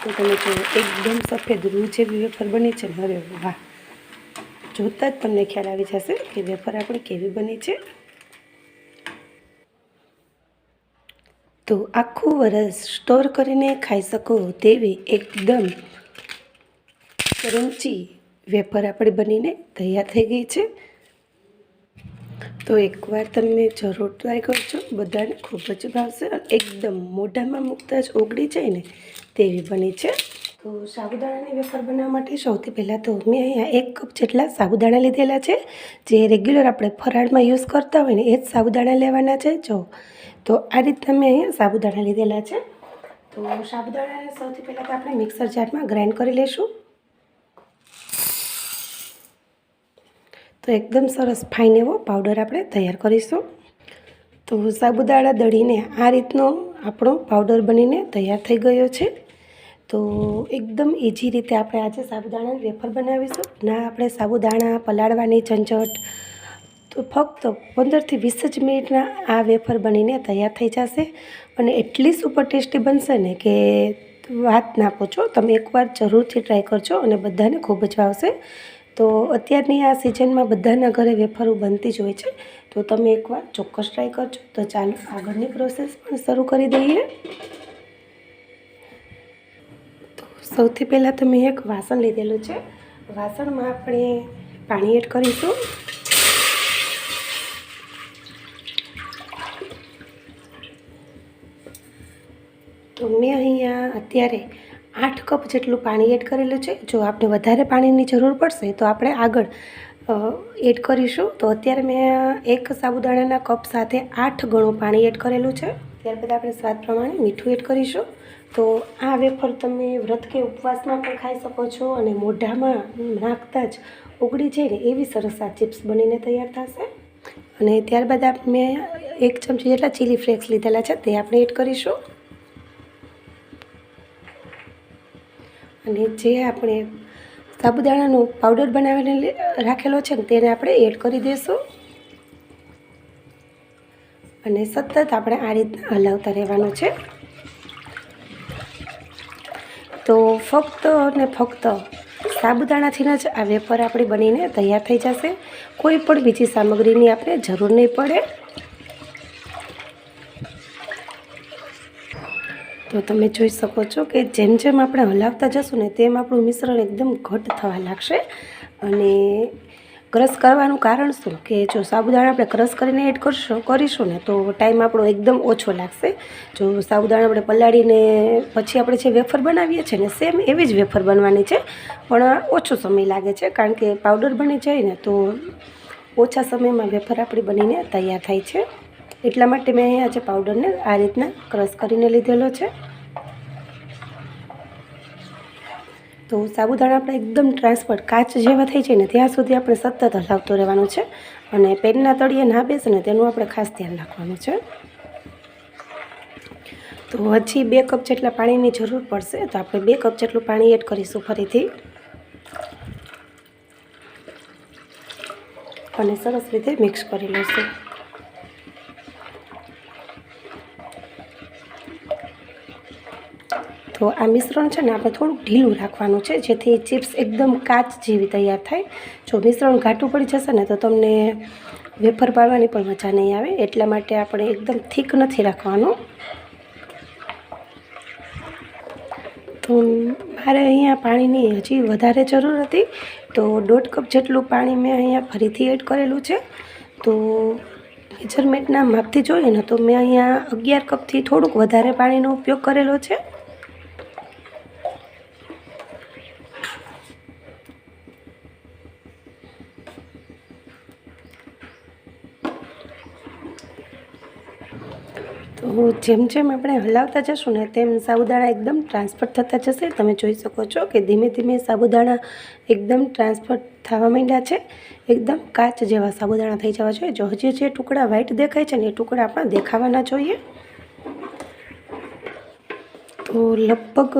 તો તમે જો એકદમ સફેદ રૂ જેવી વેફર બની છે ને. વાહ. જોતાં જ તમને ખ્યાલ આવી જશે કે વેફર આપણી કેવી બની છે. તો આખું વરસ સ્ટોર કરીને ખાઈ શકો તેવી એકદમ ક્રંચી વેફર આપણી બનીને તૈયાર થઈ ગઈ છે. તો એકવાર તમે જરૂર ટ્રાય કરજો. બધાને ખૂબ જ ભાવશે અને એકદમ મોઢામાં મૂકતા જ ઓગળી જાય ને તેવી બની છે. તો સાબુદાણાની વેફર બનાવવા માટે સૌથી પહેલાં તો મેં અહીંયા એક કપ જેટલા સાબુદાણા લીધેલા છે. જે રેગ્યુલર આપણે ફરાળમાં યુઝ કરતા હોય ને એ જ સાબુદાણા લેવાના છે. જો, તો આ રીતના મેં અહીંયા સાબુદાણા લીધેલા છે. તો સાબુદાણાને સૌથી પહેલાં તો આપણે મિક્સર જારમાં ગ્રાઇન્ડ કરી લઈશું તો એકદમ સરસ ફાઇન એવો પાવડર આપણે તૈયાર કરીશું. તો સાબુદાણા દળીને આ રીતનો આપણો પાવડર બનીને તૈયાર થઈ ગયો છે. તો એકદમ ઇઝી રીતે આપણે આજે સાબુદાણાની વેફર બનાવીશું. ના, આપણે સાબુદાણા, પલાળવાની ઝંઝટ, તો ફક્ત પંદરથી વીસ જ મિનિટના આ વેફર બનીને તૈયાર થઈ જશે. અને એટલી સુપર ટેસ્ટી બનશે ને કે વાત ના પૂછો, તમે એકવાર જરૂરથી ટ્રાય કરજો અને બધાને ખૂબ જ ભાવશે. તો અત્યારની આ સિઝનમાં બધાના ઘરે વેફરો બનતી જ હોય છે. તો તમે એકવાર ચોક્કસ ટ્રાય કરજો. તો ચાલો આગળની પ્રોસેસ પણ શરૂ કરી દઈએ. તો સૌથી પહેલાં તો મેં એક વાસણ લીધેલું છે. વાસણમાં આપણે પાણી એડ કરીશું. તો મેં અહીંયા અત્યારે આઠ કપ જેટલું પાણી એડ કરેલું છે. જો આપણે વધારે પાણીની જરૂર પડશે તો આપણે આગળ એડ કરીશું. તો અત્યારે મેં એક સાબુદાણાના કપ સાથે આઠ ગણું પાણી એડ કરેલું છે. ત્યારબાદ આપણે સ્વાદ પ્રમાણે મીઠું એડ કરીશું. તો આ વેફર તમે વ્રત કે ઉપવાસમાં પણ ખાઈ શકો છો અને મોઢામાં નાખતા જ ઉગડી જાય ને એવી સરસ આ ચિપ્સ બનીને તૈયાર થશે. અને ત્યારબાદ આપણે એક ચમચી જેટલા ચીલી ફ્લેક્સ લીધેલા છે તે આપણે એડ કરીશું. અને જે આપણે સાબુદાણાનો પાવડર બનાવીને રાખેલો છે ને તેને આપણે એડ કરી દઈશું અને સતત આપણે આ રીતના હલાવતા રહેવાનું છે. તો ફક્ત અને ફક્ત સાબુદાણાથી જ આ વેપર આપણી બનીને તૈયાર થઈ જશે. કોઈ પણ બીજી સામગ્રીની આપણે જરૂર નહીં પડે. તો તમે જોઈ શકો છો કે જેમ જેમ આપણે હલાવતા જશું ને તેમ આપણું મિશ્રણ એકદમ ઘટ થવા લાગશે. અને ક્રશ કરવાનું કારણ શું? કે જો સાબુદાણા આપણે ક્રશ કરીને એડ કરશું, કરીશું ને તો ટાઈમ આપણો એકદમ ઓછો લાગશે. જો સાબુદાણા આપણે પલાળીને પછી આપણે જે વેફર બનાવીએ છીએ ને સેમ એવી જ વેફર બનવાની છે. પણ ઓછો સમય લાગે છે કારણ કે પાવડર બની જાય ને તો ઓછા સમયમાં વેફર આપણી બનીને તૈયાર થાય છે. એટલા માટે મેં અહીંયા જે પાવડરને આ રીતના ક્રશ કરીને લીધેલો છે. તો સાબુદાણા આપણે એકદમ ટ્રાન્સપોર્ટ કાચ જેવા થઈ જાય ને ત્યાં સુધી આપણે સતત હલાવતું રહેવાનું છે અને પેનના તળિયે ના બેસે ને તેનું આપણે ખાસ ધ્યાન રાખવાનું છે. તો હજી બે કપ જેટલા પાણીની જરૂર પડશે તો આપણે બે કપ જેટલું પાણી એડ કરીશું ફરીથી. અને સરસ રીતે મિક્સ કરી લઈશું તો આ મિશ્રણ છે ને આપણે થોડુંક ઢીલું રાખવાનું છે, જેથી ચિપ્સ એકદમ કાચ જેવી તૈયાર થાય. જો મિશ્રણ ઘાટું પડી જશે ને તો તમને વેફર પાડવાની પણ મજા નહીં આવે, એટલા માટે આપણે એકદમ થીક નથી રાખવાનું. તો મારે અહીંયા પાણીની હજી વધારે જરૂર હતી, તો દોઢ કપ જેટલું પાણી મેં અહીંયા ફરીથી એડ કરેલું છે. તો મેજરમેન્ટના માપથી જોઈએ ને તો મેં અહીંયા અગિયાર કપથી થોડુંક વધારે પાણીનો ઉપયોગ કરેલો છે. તો જેમ જેમ આપણે હલાવતા જશું ને તેમ સાબુદાણા એકદમ ટ્રાન્સફર થતા જશે. તમે જોઈ શકો છો કે ધીમે ધીમે સાબુદાણા એકદમ ટ્રાન્સફર થવા માંડ્યા છે. એકદમ કાચ જેવા સાબુદાણા થઈ જવા જોઈએ. જો હજી જે ટુકડા વ્હાઈટ દેખાય છે ને એ ટુકડા આપણા દેખાવાના જોઈએ. તો લગભગ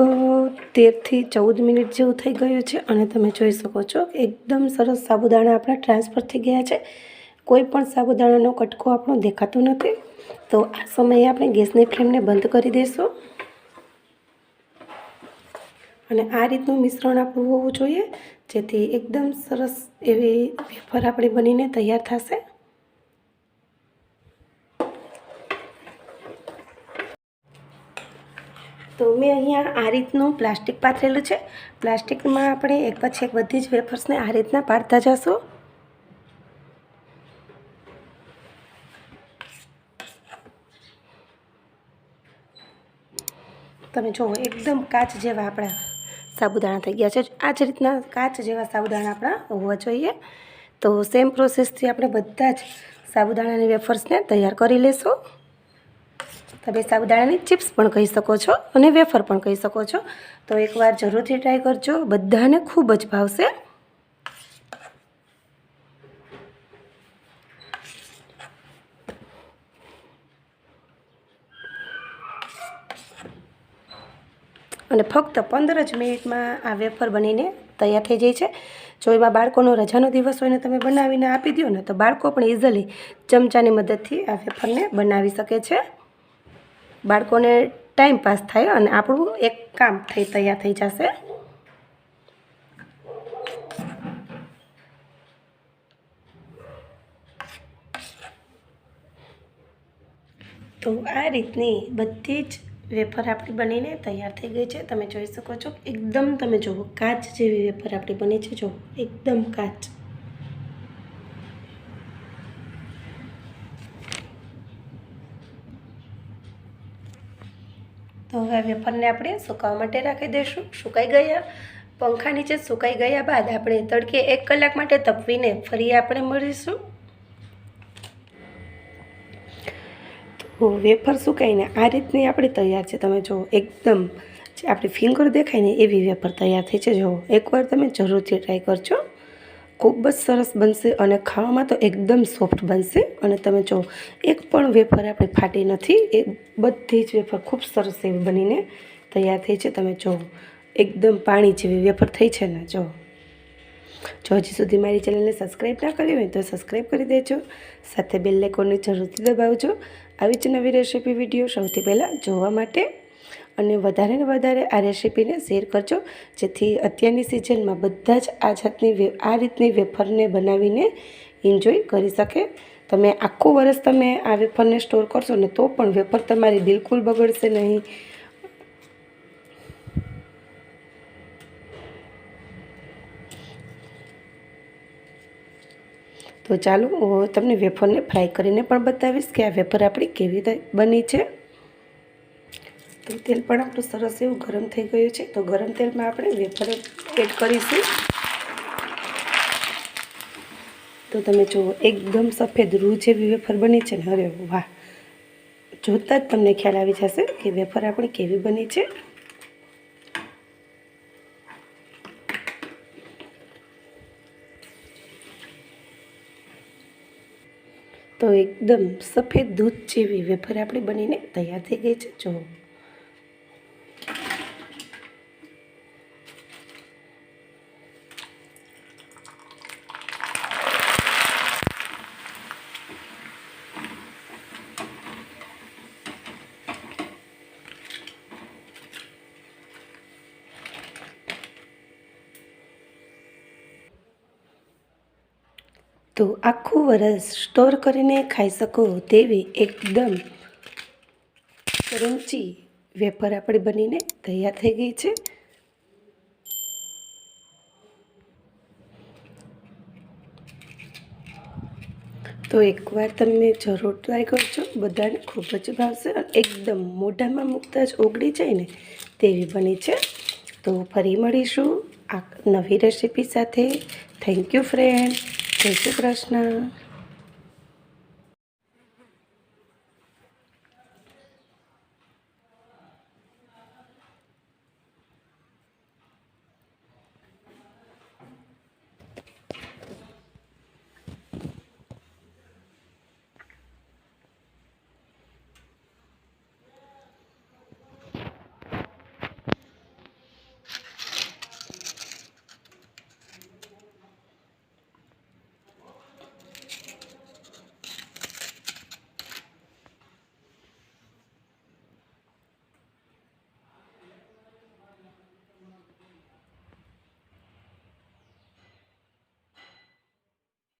તેરથી ચૌદ મિનિટ જેવું થઈ ગયું છે અને તમે જોઈ શકો છો એકદમ સરસ સાબુદાણા આપણા ટ્રાન્સફર થઈ ગયા છે. કોઈ પણ સાબુદાણાનો કટકો આપણો દેખાતો નથી. તો આ સમયે આપણે ગેસની ફ્લેમને બંધ કરી દઈશું. અને આ રીતનું મિશ્રણ આપણું હોવું જોઈએ, જેથી એકદમ સરસ એવી વેફર આપણી બનીને તૈયાર થશે. તો મેં અહીંયા આ રીતનું પ્લાસ્ટિક પાથરેલું છે. પ્લાસ્ટિકમાં આપણે એક પછી એક બધી જ વેફર્સને આ રીતના પાડતા જશું. તમે જુઓ એકદમ કાચ જેવા આપણા સાબુદાણા થઈ ગયા છે. આ જ રીતના કાચ જેવા સાબુદાણા આપણા હોવા જોઈએ. તો સેમ પ્રોસેસથી આપણે બધા જ સાબુદાણાની વેફર્સને તૈયાર કરી લેશું. તમે સાબુદાણાની ચિપ્સ પણ કહી શકો છો અને વેફર પણ કહી શકો છો. તો એકવાર જરૂરથી ટ્રાય કરજો. બધાને ખૂબ જ ભાવશે. અને ફક્ત પંદર જ મિનિટમાં આ વેફર બનીને તૈયાર થઈ જાય છે. જો એમાં બાળકોનો રજાનો દિવસ હોય ને તમે બનાવીને આપી દો ને તો બાળકો પણ ઇઝીલી ચમચાની મદદથી આ વેફરને બનાવી શકે છે. બાળકોને ટાઈમ પાસ થાય અને આપણું એક કામ થઈ, તૈયાર થઈ જશે. તો આ રીતની બધી જ વેફર આપણી બનીને તૈયાર થઈ ગઈ છે. તમે જોઈ શકો છો, એકદમ તમે જુઓ કાચ જેવી વેફર આપણી બની છે. જુઓ એકદમ કાચ. તો હવે વેફરને આપણે સુકાવા માટે રાખી દઈશું. સુકાઈ ગયા, પંખા નીચે સુકાઈ ગયા બાદ આપણે તડકે એક કલાક માટે તપવીને ફરી આપણે મળીશું. વેફર સુકાઈને આ રીતની આપણી તૈયાર છે. તમે જુઓ એકદમ જે આપણી ફિંગર દેખાય ને એવી વેફર તૈયાર થઈ છે. જુઓ એકવાર તમે જરૂરથી ટ્રાય કરજો. ખૂબ જ સરસ બનશે અને ખાવામાં તો એકદમ સોફ્ટ બનશે. અને તમે જો એક પણ વેફર આપણે ફાટી નથી. એ બધી જ વેફર ખૂબ સરસ એવી બનીને તૈયાર થઈ છે. તમે જો એકદમ પાણી જેવી વેફર થઈ છે ને જો. જો હજી સુધી મારી ચેનલને સબસ્ક્રાઈબ ના કરી હોય તો સબસ્ક્રાઈબ કરી દેજો. સાથે બેલ આઇકોનને જરૂરથી દબાવજો. આવી જ નવી રેસીપી વીડિયો સૌથી પહેલાં જોવા માટે અને વધારે ને વધારે આ રેસીપીને શેર કરજો. જેથી અત્યારની સિઝનમાં બધા જ આ જાતની આ રીતની વેફરને બનાવીને એન્જોય કરી શકે. તમે આખું વર્ષ તમે આ વેફરને સ્ટોર કરશો ને તો પણ વેફર તમારી બિલકુલ બગડશે નહીં. તો ચાલો હું તમને વેફરને ફ્રાય કરીને પણ બતાવીશ કે આ વેફર આપણી કેવી રીતે બની છે. તો તેલ પણ આપણું સરસ એવું ગરમ થઈ ગયું છે. તો ગરમ તેલમાં આપણે વેફર એડ કરીશું. તો તમે જુઓ, એકદમ સફેદ રૂ જેવી વેફર બની છે ને. અરે વાહ! જોતાં જ તમને ખ્યાલ આવી જશે કે વેફર આપણી કેવી બની છે. તો એકદમ સફેદ દૂધ જેવી વેફર આપણી બનીને તૈયાર થઈ ગઈ છે. જુઓ તો આખું વરસ સ્ટોર કરીને ખાઈ શકો તેવી એકદમ ક્રંચી વેફર આપણી બનીને તૈયાર થઈ ગઈ છે. તો એકવાર તમે જરૂર ટ્રાય કરજો, બધાને ખૂબ જ ભાવશે એકદમ મોઢામાં મૂકતા જ ઓગળી જાય ને તેવી બની છે. તો ફરી મળીશું આ નવી રેસીપી સાથે. થેન્ક યુ ફ્રેન્ડ જય શ્રી કૃષ્ણ.